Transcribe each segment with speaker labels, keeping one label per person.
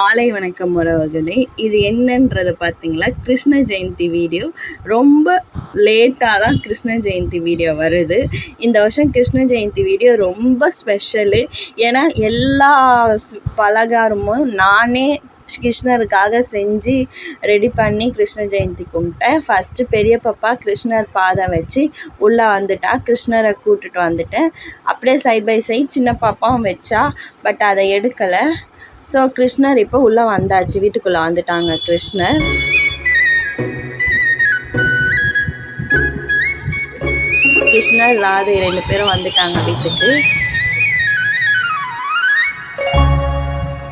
Speaker 1: ஆலை வணக்கம் உறவுகளே. இது என்னன்றது பார்த்தீங்களா கிருஷ்ண ஜெயந்தி வீடியோ. ரொம்ப லேட்டாக தான் கிருஷ்ண ஜெயந்தி வீடியோ வருது. இந்த வருஷம் கிருஷ்ண ஜெயந்தி வீடியோ ரொம்ப ஸ்பெஷலு. ஏன்னா எல்லா பலகாரமும் நானே கிருஷ்ணருக்காக செஞ்சு ரெடி பண்ணி கிருஷ்ண ஜெயந்தி கும்பிட்டேன். ஃபஸ்ட்டு பெரிய பாப்பா கிருஷ்ணர் பாதம் வச்சு உள்ளே வந்துட்டா. கிருஷ்ணரை கூட்டிட்டு வந்துட்டேன். அப்படியே சைட் பை சைட் சின்ன பாப்பாவும் வச்சா பட் அதை எடுக்கலை. ஸோ கிருஷ்ணர் இப்போ உள்ளே வந்தாச்சு. வீட்டுக்குள்ளே வந்துட்டாங்க கிருஷ்ணர். கிருஷ்ணர் ராதை ரெண்டு பேரும் வந்துட்டாங்க வீட்டுக்கு.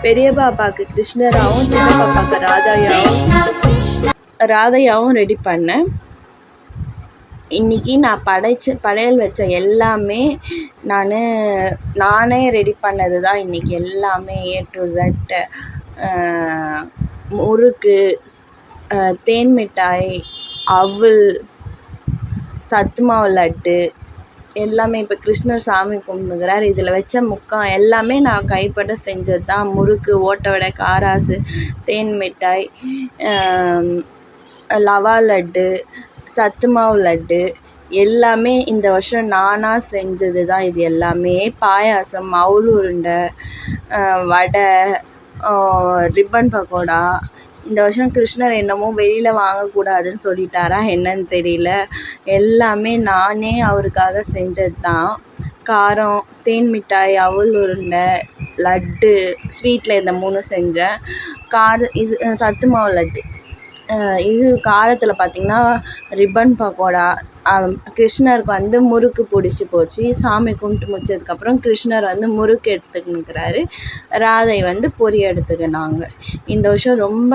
Speaker 1: பெரிய பாப்பாவுக்கு கிருஷ்ணராவும் சின்ன பாப்பாவுக்கு ராதையாவும் ராதையாவும் ரெடி பண்ணேன். இன்னைக்கு நான் படைச்ச படையல் வச்ச எல்லாமே நான் நானே ரெடி பண்ணது தான் இன்றைக்கி எல்லாமே ஏ டு ஜெட் முறுக்கு தேன் மிட்டாய் அவல் சத்து மாவு லட்டு எல்லாமே இப்போ கிருஷ்ணர் சாமி கும்பிடுகிறார். இதில் வச்ச முக்கால் எல்லாமே நான் கைப்பட செஞ்சது தான் முறுக்கு ஓட்டை வடை காராசு தேன் மிட்டாய் லவா லட்டு சத்து மாவு லட்டு எல்லாமே இந்த வருஷம் நானாக செஞ்சது தான் இது எல்லாமே. பாயாசம் அவுள் உருண்டை வடை ரிப்பன் பக்கோடா. இந்த வருஷம் கிருஷ்ணர் என்னமோ வெளியில் வாங்கக்கூடாதுன்னு சொல்லிட்டாரா என்னன்னு தெரியல. எல்லாமே நானே அவருக்காக செஞ்சது தான். காரம் தேன் மிட்டாய் அவுள் உருண்டை லட்டு ஸ்வீட்டில் இந்த மூணு செஞ்சேன். கார இது சத்து மாவு லட்டு. இது காரத்தில் பார்த்திங்கன்னா ரிப்பன் பக்கோடா கிருஷ்ணருக்கு வந்து முறுக்கு பிடிச்சி போச்சு. சாமி கும்பிட்டு முடிச்சதுக்கப்புறம் கிருஷ்ணர் வந்து முறுக்கு எடுத்துக்கின்னுக்கிறாரு. ராதை வந்து பொரி எடுத்துக்கினாங்க. இந்த வருஷம் ரொம்ப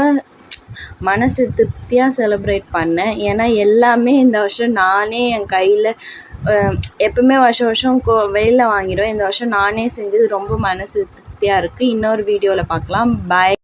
Speaker 1: மனசு திருப்தியாக செலிப்ரேட் பண்ணேன். ஏன்னா எல்லாமே இந்த வருஷம் நானே என் கையில் எப்பவுமே வருஷம் வருஷம் கோ வெளியில் வாங்கிடுவேன். இந்த வருஷம் நானே செஞ்சது ரொம்ப மனசு திருப்தியாக இருக்குது இன்னொரு வீடியோவில் பார்க்கலாம் பாய்